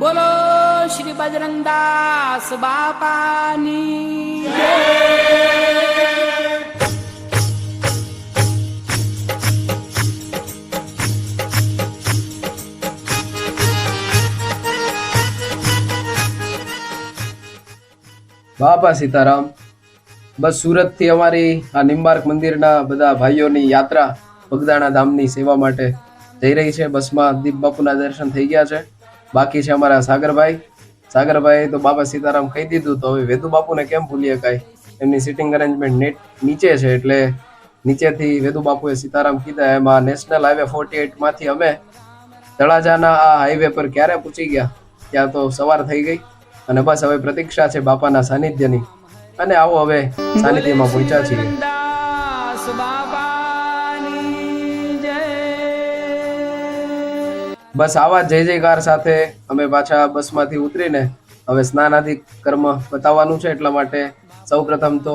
બોલો શ્રી બજરંગદાસ બાપાની. બાપા સીતારામ, બસ સુરતથી અમારી આ નિમ્બાર્ક મંદિરના બધા ભાઈઓની યાત્રા પગદાણા ધામની સેવા માટે જઈ રહી છે. બસમાં દીપ બાપુના દર્શન થઈ ગયા છે. બાકી છે અમારા સાગરભાઈ. સાગરભાઈ તો બાપા સીતારામ કહી દીધું તો હવે વેદુ બાપુને કેમ ભૂલીએ કાંઈ? એમની સિટિંગ અરેન્જમેન્ટ નેટ નીચે છે એટલે નીચેથી વેદુ બાપુએ સીતારામ કીધા, એમાં નેશનલ હાઈવે ફોર્ટી એટમાંથી અમે તળાજાના આ હાઈવે પર ક્યારે પૂછી ગયા? ત્યાં તો સવાર થઈ ગઈ અને બસ હવે પ્રતીક્ષા છે બાપાના સાનિધ્યની. અને આવો હવે સાનિધ્યમાં પહોંચ્યા છીએ. બસ આવા જય જયકાર સાથે અમે પાછા બસમાંથી ઉતરીને હવે સ્નાન આદિ કર્મ બતાવવાનું છે એટલા માટે સૌપ્રથમ તો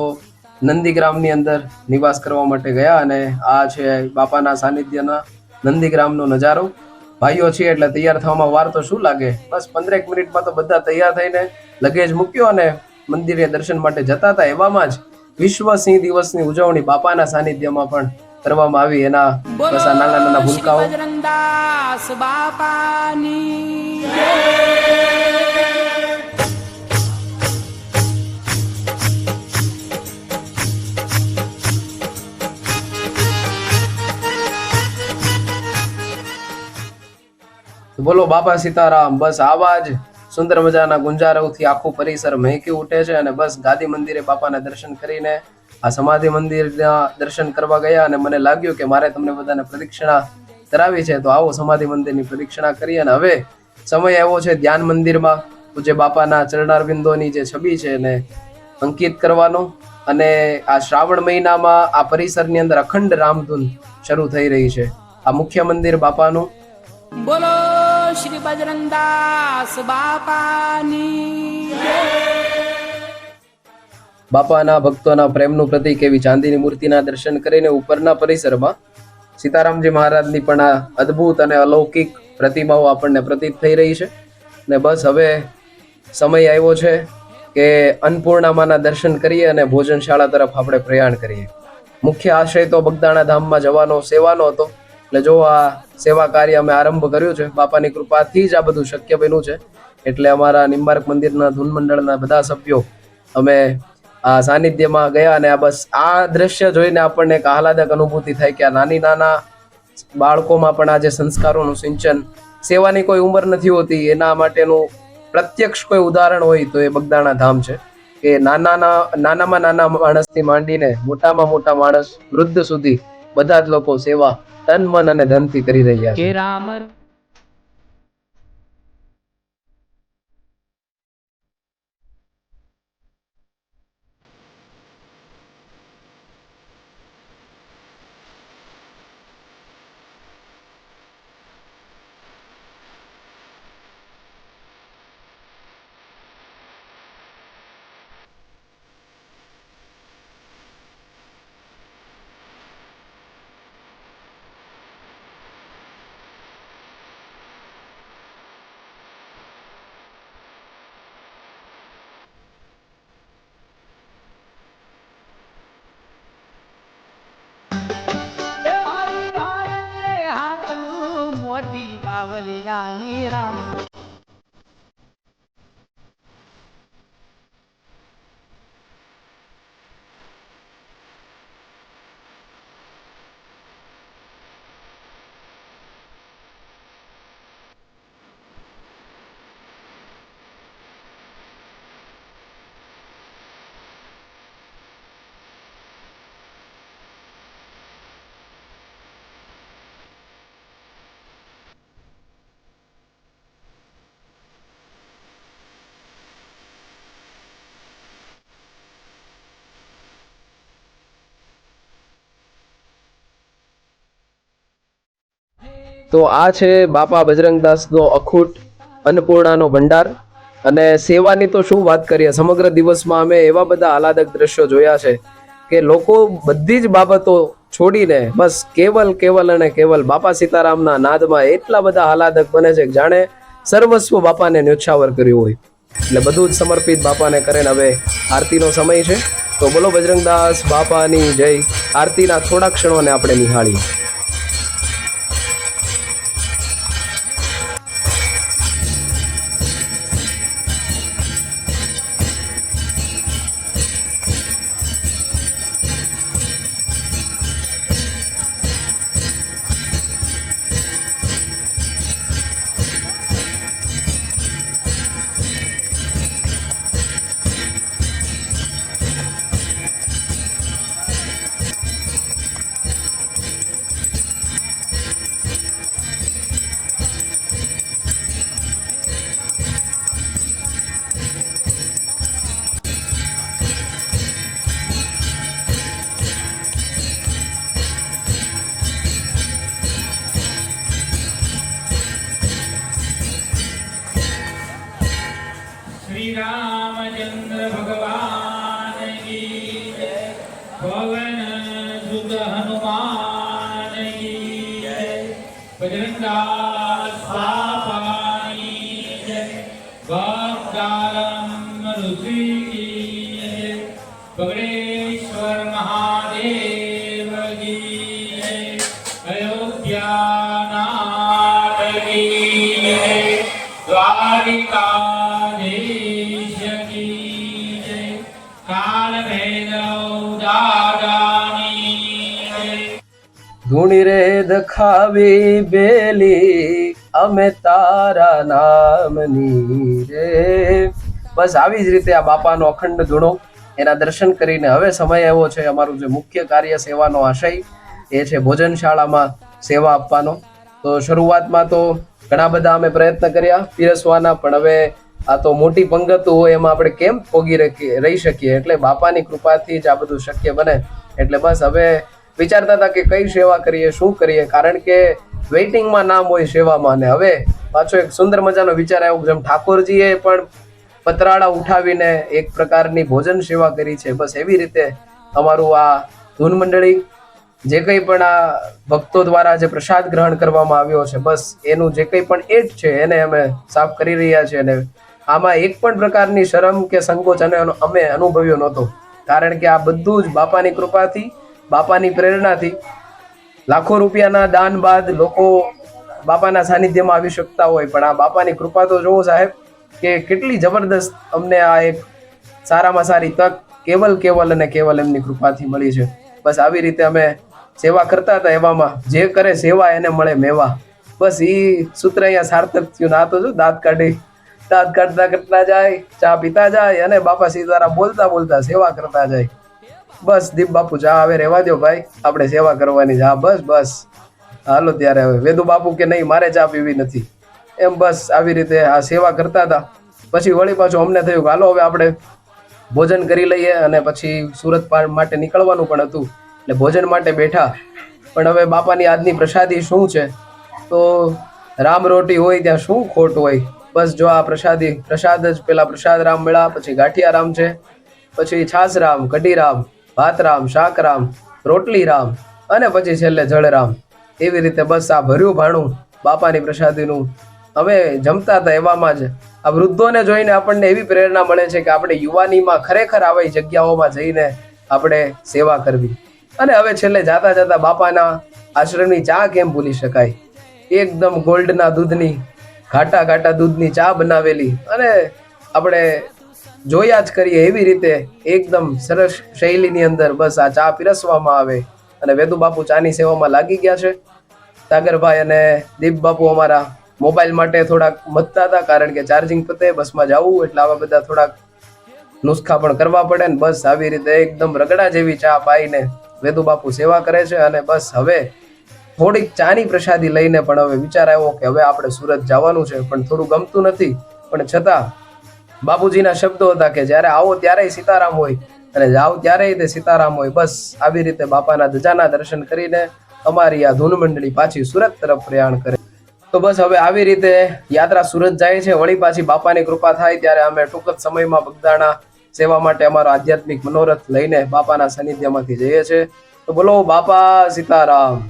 નંદીગ્રામની અંદર નિવાસ કરવા માટે ગયા અને આ છે બાપાના સાનિધ્યના નંદીગ્રામનો નજારો. ભાઈઓ છીએ એટલે તૈયાર થવામાં વાર તો શું લાગે? બસ પંદરેક મિનિટમાં તો બધા તૈયાર થઈને લગેજ મૂક્યો અને મંદિરે દર્શન માટે જતા હતા. એવામાં જ વિશ્વ સિંહ દિવસની ઉજવણી બાપાના સાનિધ્યમાં પણ કરવામાં આવી એના બસ આ નાના નાના ભૂલકાઓ. બાપાની. બોલો બાપા સીતારામ બસ આવા જ સુંદર મજાના ગુંજારવથી આખું પરિસર મહેકી ઉઠે છે અને બસ ગાદી મંદિરે બાપાના દર્શન કરીને આ સમાધિ મંદિરના દર્શન કરવા ગયા અને મને લાગ્યું કે મારે તમને બધાને પ્રદક્ષિણા કરાવી છે, તો આવો સમાધિ મંદિરની પ્રદક્ષિણા કરી અને હવે સમય એવો છે ધ્યાન મંદિરમાં પૂજ્ય બાપાના ચરણારવિંદોની જે છબી છે એને અંકિત કરવાનો અને આ શ્રાવણ મહિનામાં આ પરિસરની અંદર અખંડ રામધૂન શરૂ થઈ રહી છે આ મુખ્ય મંદિર બાપાનું બોલો શ્રી બજરંગદાસ બાપાની. બાપાના ભક્તોના પ્રેમનું પ્રતીક એવી ચાંદીની મૂર્તિના દર્શન કરીને ઉપરના પરિસરમાં સીતારામજી મહારાજની પણ આ અદ્ભુત અને અલૌકિક પ્રતિમાઓ આપણને પ્રતીત થઈ રહી છે. ને બસ હવે સમય આવ્યો છે કે અન્નપૂર્ણામાના દર્શન કરીએ અને ભોજનશાળા તરફ આપણે પ્રયાણ કરીએ. મુખ્ય આશય તો બગદાણા ધામમાં જવાનો, સેવાનો હતો. એટલે જો આ સેવા કાર્ય અમે આરંભ કર્યું છે, બાપાની કૃપાથી જ આ બધું શક્ય બન્યું છે. એટલે અમારા નિંબાર્ક મંદિરના ધૂન મંડળના બધા સભ્યો અમે સાનિધ્યમાં ગયા અને આ બસ આ દ્રશ્ય જોઈને આપણને એક આહલાદક અનુભૂતિ થાય કે આ નાની નાના બાળકોમાં પણ આ સંસ્કારોનું સિંચન સેવાની કોઈ ઉંમર નથી હોતી, એના માટેનું પ્રત્યક્ષ કોઈ ઉદાહરણ હોય તો એ બગદાણા ધામ છે કે નાનાના, નાનામાં નાના માણસથી માંડીને મોટામાં મોટા માણસ વૃદ્ધ સુધી બધા જ લોકો સેવા તન, મન અને ધનથી કરી રહ્યા છે. તો આ છે બાપા બજરંગદાસનો અખૂટ અન્નપૂર્ણાનો ભંડાર. અને સેવાની તો શું વાત કરીએ, સમગ્ર દિવસમાં અમે એવા બધા આહલાદક દ્રશ્યો જોયા છે કે લોકો બધી જ બાબતો છોડીને બસ કેવલ કેવલ અને કેવલ બાપા સીતારામના નાદમાં એટલા બધા આહલાદક બને છે જાણે સર્વસ્વ બાપાને ન્યોછાવર કર્યું હોય. એટલે બધું જ સમર્પિત બાપાને કરેલ હવે આરતીનો સમય છે. તો બોલો બજરંગદાસ બાપાની જય. આરતીના થોડા ક્ષણોને આપણે નિહાળીએ. રામચંદ્ર ભગવાન કી પવન સુત હનુમાન કી બજરંગદાસ બાપાની જય ભક્તારમ ઋષિ ધૂણી રે દખાવી બેલી, અમે તારા નામની રે. બસ આવી જ રીતે આ બાપાનો અખંડ ધૂણો એના દર્શન કરીને હવે સમય એવો છે અમારું જે મુખ્ય કાર્ય સેવાનો આશય એ છે ભોજનશાળામાં સેવા આપવાનો. તો શરૂઆતમાં તો ઘણા બધા અમે પ્રયત્ન કર્યા પીરસવાના, પણ હવે આ તો મોટી પંગતો હોય એમાં આપણે કેમ પોગી રહી શકીએ? એટલે બાપાની કૃપાથી જ આ બધું શક્ય બને. એટલે બસ હવે વિચારતા હતા કે કઈ સેવા કરીએ, શું કરીએ? કારણ કે વેઇટિંગમાં નામ હોય સેવામાં અને હવે પાછો એક સુંદર મજાનો વિચાર આવ્યો જેમ ઠાકોરજીએ પણ પતરાળા ઉઠાવીને એક પ્રકારની ભોજન સેવા કરી છે, બસ એવી રીતે અમારું આ ધૂન મંડળી, જે કંઈ પણ આ ભક્તો દ્વારા જે પ્રસાદ ગ્રહણ કરવામાં આવ્યો છે, બસ એનું જે કંઈ પણ એટ છે એને અમે સાફ કરી રહ્યા છીએ અને આમાં એક પણ પ્રકારની શરમ કે સંકોચ અને અમે અનુભવ્યો નહોતો. કારણ કે આ બધું જ બાપાની કૃપાથી બાપાની પ્રેરણાથી લાખો રૂપિયાના દાન બાદ લોકો બાપાના સાનિધ્યમાં આવી શકતા હોય. પણ આ બાપાની કૃપા તો જોવો સાહેબ કે કેટલી જબરદસ્ત અમને આ એક સારામાં સારી તક કેવલ કેવલ અને કેવલ એમની કૃપાથી મળી છે. બસ આવી રીતે અમે સેવા કરતા હતા એવામાં. જે કરે સેવા એને મળે મેવા. બસ એ સૂત્ર અહીંયા સાર્થક થયું. ના તો શું દાંત કાઢી, દાંત કાઢતા કરતા જાય, ચા પીતા જાય અને બાપા સીતારામ બોલતા બોલતા સેવા કરતા જાય. બસ દીપ બાપુ જા હવે રહેવા દો ભાઈ. આપણે સેવા કરવાની જા. બસ બસ. હાલો ત્યારે હવે. વેદુ બાપુ કે નહીં, મારે ચા પીવી નથી. એમ બસ આવી રીતે આ સેવા કરતા હતા. પછી વળી પાછું અમને થયું કે હાલો હવે આપણે ભોજન કરી લઈએ અને પછી સુરત માટે નીકળવાનું પણ હતું. એટલે ભોજન માટે બેઠા. પણ હવે બાપાની આજની પ્રસાદી શું છે? તો રામ રોટી હોય ત્યાં શું ખોટ હોય? બસ જો આ પ્રસાદી પ્રસાદ જ પેલા પ્રસાદ રામ મળ્યા પછી ગાંઠિયા રામ છે, પછી છાસ રામ, કઢી રામ. ભાત શાકરામ શાક રામ રોટલી રામ અને પછી છેલ્લે જળરામ. એવી રીતે બસ આ ભર્યું ભાણું, બાપાની પ્રસાદીનું. અમે જમતા હતા એવામાં જ. આ વૃદ્ધોને જોઈને આપણને એવી પ્રેરણા મળે છે કે આપણે યુવાનીમાં ખરેખર આવી જગ્યાઓમાં જઈને આપણે સેવા કરવી. અને હવે છેલ્લે જાતા જતા બાપાના આશ્રમની ચા કેમ ભૂલી શકાય? એકદમ ગોલ્ડના દૂધની, ઘાટા ઘાટા દૂધની ચા બનાવેલી અને આપણે જોયા જ કરીએ એવી રીતે એકદમ સરસ શૈલીની અંદર બસ આ ચા પીરસવામાં આવે. અને વેદુ બાપુ ચાની સેવામાં લાગી ગયા છે. સાગરભાઈ અને દીપ બાપુ અમારા મોબાઈલ માટે થોડાક મતતા હતા કારણ કે ચાર્જિંગ પતે બસમાં જવું એટલે આવા બધા થોડાક નુસ્ખા પણ કરવા પડે ને બસ આવી રીતે એકદમ રગડા જેવી ચા પાઈને વેદુ બાપુ સેવા કરે છે અને બસ હવે થોડીક ચાની પ્રસાદી લઈને પણ હવે વિચાર આવ્યો કે હવે આપણે સુરત જવાનું છે પણ થોડું ગમતું નથી. પણ છતાં બાપુજીના શબ્દો હતા કે જ્યારે આવો ત્યારે સીતારામ હોય અને જાઓ ત્યારે તે સીતારામ હોય, બસ આવી રીતે બાપાના ધજાના દર્શન કરીને અમારી આ ધૂન મંડળી પાછી સુરત તરફ પ્રયાણ કરે. તો બસ હવે આવી રીતે યાત્રા સુરત જાય છે. વળી પાછી બાપાની કૃપા થાય ત્યારે અમે ટૂંક જ સમયમાં બગદાણા સેવા માટે અમારો આધ્યાત્મિક મનોરથ લઈને બાપાના સાનિધ્યમાંથી જઈએ છીએ. તો બોલો બાપા સીતારામ.